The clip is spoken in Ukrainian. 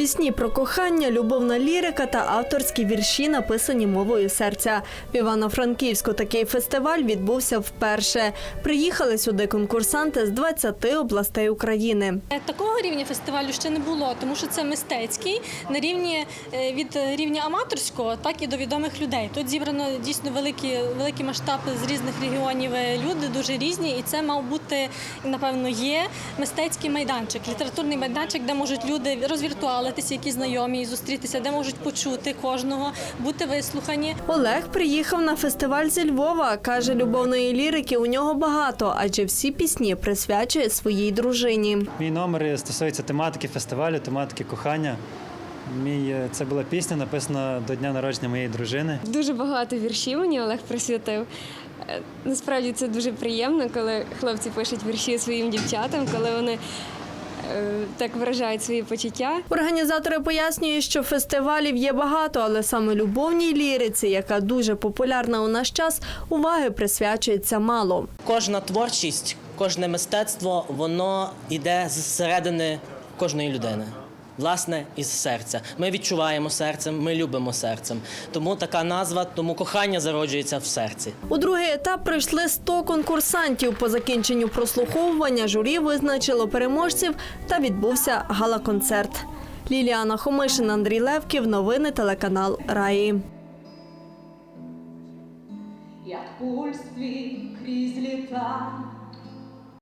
Пісні про кохання, любовна лірика та авторські вірші, написані мовою серця. В Івано-Франківську такий фестиваль відбувся вперше. Приїхали сюди конкурсанти з 20 областей України. Е, Такого рівня фестивалю ще не було, тому що це мистецький на рівні е, від рівня аматорського, так і до відомих людей. Тут зібрано дійсно великі, великі масштаби з різних регіонів. е, Люди дуже різні, і це мав бути напевно є мистецький майданчик, літературний майданчик, де можуть люди розвіртуалитися, які знайомі, і зустрітися, де можуть почути кожного, бути вислухані. Олег приїхав на фестиваль зі Львова. Каже, любовної лірики у нього багато, адже всі пісні присвячує своїй дружині. Мій номер стосується тематики фестивалю, тематики кохання. Мій е, це була пісня, написана до дня народження моєї дружини. Дуже багато віршів мені Олег присвятив. Е, Насправді це дуже приємно, коли хлопці пишуть вірші своїм дівчатам, коли вони так виражають свої почуття. Організатори пояснюють, що фестивалів є багато, але саме любовній ліриці, яка дуже популярна у наш час, уваги присвячується мало. Кожна творчість, кожне мистецтво, воно йде зсередини кожної людини. Власне, із серця. Ми відчуваємо серцем, ми любимо серцем. Тому така назва, тому кохання зароджується в серці. У другий етап прийшли 100 конкурсантів. По закінченню прослуховування журі визначило переможців та відбувся гала-концерт. Ліліана Хомишин, Андрій Левків. Новини телеканал Раї. як пульс твій крізь літа